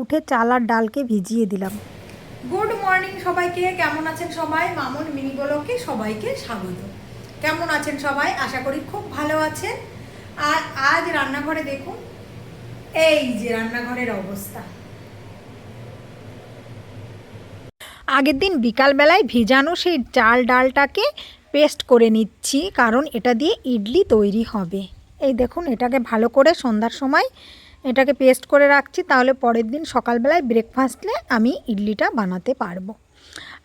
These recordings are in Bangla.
উঠে চাল আর ডালকে ভিজিয়ে দিলাম। গুড মর্নিং সবাইকে কেমন আছেন সবাই? মামুন মিনি বলকে সবাইকে স্বাগত। কেমন আছেন সবাই? আশা করি খুব ভালো আছেন। আর আজ রান্নাঘরে দেখুন এই যে রান্নাঘরের অবস্থা। আগের দিন বিকালবেলায় ভিজানো সেই চাল ডালটাকে পেস্ট করে নিচ্ছি কারণ এটা দিয়ে ইডলি তৈরি হবে। এই দেখুন এটাকে ভালো করে সন্ধ্যার সময় এটাকে পেস্ট করে রাখছি, তাহলে পরের দিন সকালবেলায় ব্রেকফাস্টে আমি ইডলিটা বানাতে পারব।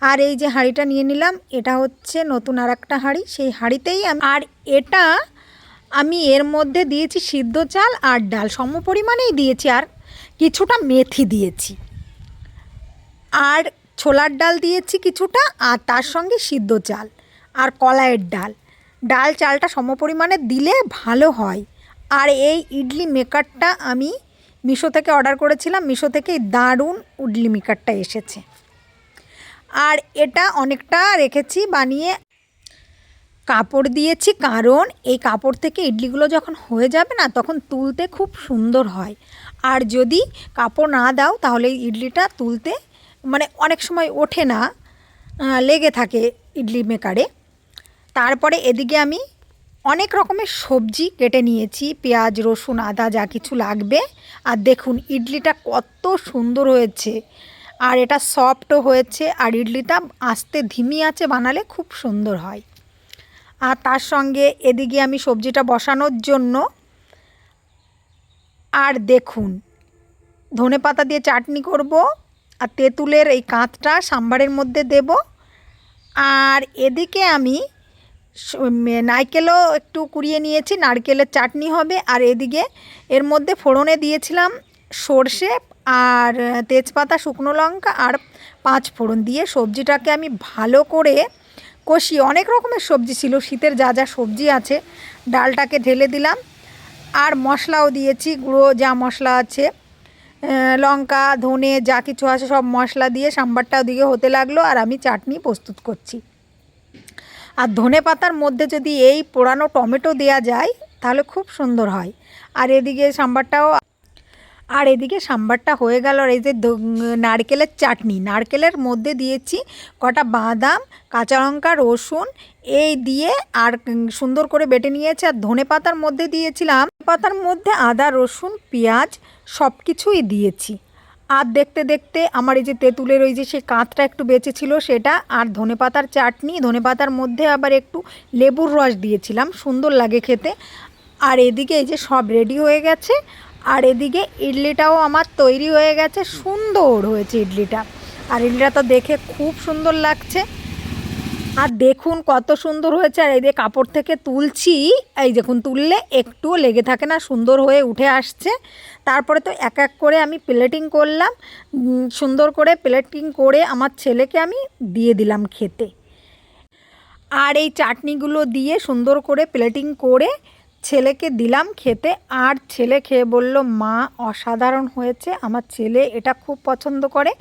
আর এই যে হাঁড়িটা নিয়ে নিলাম, এটা হচ্ছে নতুন আর একটা হাঁড়ি। সেই হাঁড়িতেই আর এটা আমি এর মধ্যে দিয়েছি সিদ্ধ চাল আর ডাল। সম পরিমাণেই দিয়েছি, আর কিছুটা মেথি দিয়েছি। আর ছোলার ডাল দিয়েছি কিছুটা, আর তার সঙ্গে সিদ্ধ চাল আর কলাইয়ের ডাল। ডাল চালটা সমপরিমাণে দিলে ভালো হয়। আর এই ইডলি মেকারটা আমি মিশো থেকে অর্ডার করেছিলাম। মিশো থেকে দারুণ ইডলি মেকারটা এসেছে। আর এটা অনেকটা রেখেছি, বানিয়ে কাপড় দিয়েছি, কারণ এই কাপড় থেকে ইডলিগুলো যখন হয়ে যাবে না, তখন তুলতে খুব সুন্দর হয়। আর যদি কাপড় না দাও, তাহলে ইডলিটা তুলতে মানে অনেক সময় ওঠে না লেগে থাকে ইডলি মেকারে। তারপরে এদিকে আমি অনেক রকমের সবজি কেটে নিয়েছি, পেঁয়াজ, রসুন, আদা যা কিছু লাগবে। আর দেখুন, ইডলিটা কত সুন্দর হয়েছে। আর এটা সফটও হয়েছে, আর ইডলিটা আস্তে ধিমি আছে, বানালে খুব সুন্দর হয়। আর তার সঙ্গে এদিকে আমি সবজিটা বসানোর জন্য, আর দেখুন, ধনে পাতা দিয়ে চাটনি করব, আর তেঁতুলের এই কাঁচটা সাম্বারের মধ্যে দেব। আর এদিকে আমি নারকেলও একটু কুড়িয়ে নিয়েছি, নারকেলের চাটনি হবে, আর এদিকে এর মধ্যে ফোড়নে দিয়েছিলাম সর্ষে আর তেজপাতা, শুকনো লঙ্কা আর পাঁচ ফোড়ন দিয়ে সবজিটাকে আমি ভালো করে কষি অনেক রকমের সবজি ছিল, শীতের যা যা সবজি আছে, ডালটাকে ঢেলে দিলাম আর মশলাও দিয়েছি, গুঁড়ো যা মশলা আছে লঙ্কা, ধনে, যা কিছু আছে সব মশলা দিয়ে সাম্বারটা ওদিকে হতে লাগল আর আমি চাটনি প্রস্তুত করছি। আর ধনে পাতার মধ্যে যদি এই পোড়ানো টমেটো দেওয়া যায়, তাহলে খুব সুন্দর হয়। আর এদিকে সাম্বারটাও, আর এদিকে সাম্বারটা হয়ে গেল আর এই যে নারকেলের চাটনি। নারকেলের মধ্যে দিয়েছি কটা বাদাম, কাঁচা লঙ্কা, রসুন, এই দিয়ে আর সুন্দর করে বেটে নিয়েছি। আর ধনে পাতার মধ্যে দিয়েছিলাম পাতার মধ্যে আদা, রসুন, পেঁয়াজ সব কিছুই দিয়েছি। আর দেখতে দেখতে আমার এই যে তেঁতুলের ওই যে সেই কাঁচটা একটু বেঁচেছিল সেটা আর ধনে পাতার চাটনি ধনে পাতার মধ্যে আবার একটু লেবুর রস দিয়েছিলাম, সুন্দর লাগে খেতে। আর এদিকে এই যে সব রেডি হয়ে গেছে, আর এদিকে ইডলিটাও আমার তৈরি হয়ে গেছে, সুন্দর হয়েছে ইডলিটা। আর ইডলিটা তো দেখে খুব সুন্দর লাগছে। আর দেখুন কত সুন্দর হয়েছে। আর এই যে কাপড় থেকে তুলছি, এই দেখুন তুললে একটুও লেগে থাকে না, সুন্দর হয়ে উঠে আসছে। তারপরে তো এক এক করে আমি প্লেটিং করলাম। সুন্দর করে প্লেটিং করে আমার ছেলেকে আমি দিয়ে দিলাম খেতে। আর এই চাটনিগুলো দিয়ে সুন্দর করে প্লেটিং করে ছেলেকে দিলাম খেতে। আর ছেলে খেয়ে বলল, মা, অসাধারণ হয়েছে। আমার ছেলে এটা খুব পছন্দ করে।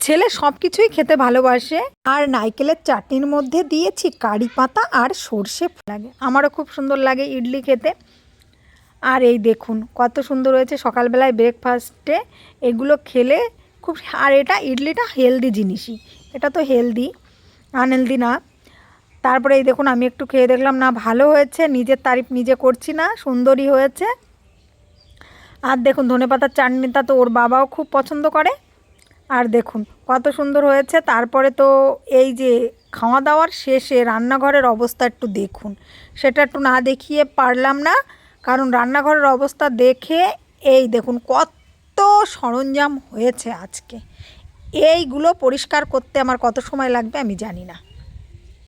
ছেলে সব কিছুই খেতে ভালোবাসে। আর নারকেলের চাটনির মধ্যে দিয়েছি কারি পাতা আর সর্ষে লাগে। আমারও খুব সুন্দর লাগে ইডলি খেতে। আর এই দেখুন, কত সুন্দর হয়েছে সকালবেলায় ব্রেকফাস্টে এগুলো খেলে খুব আর এটা ইডলিটা হেলদি জিনিসই। এটা তো হেলদি আনহেলদি না। তারপরে এই দেখুন, আমি একটু খেয়ে দেখলাম, না, ভালো হয়েছে। নিজের তারিফ নিজে করছি না, সুন্দরই হয়েছে। আর দেখুন, ধনেপাতার চাটনিটা তো ওর বাবাও খুব পছন্দ করে। আর দেখুন, কত সুন্দর হয়েছে। তারপরে তো এই যে খাওয়া দাওয়ার শেষে রান্নাঘরের অবস্থা একটু দেখুন। সেটা একটু না দেখিয়ে পারলাম না, কারণ রান্নাঘরের অবস্থা দেখে এই দেখুন, কত সরঞ্জাম হয়েছে আজকে। এইগুলো পরিষ্কার করতে আমার কত সময় লাগবে আমি জানি না।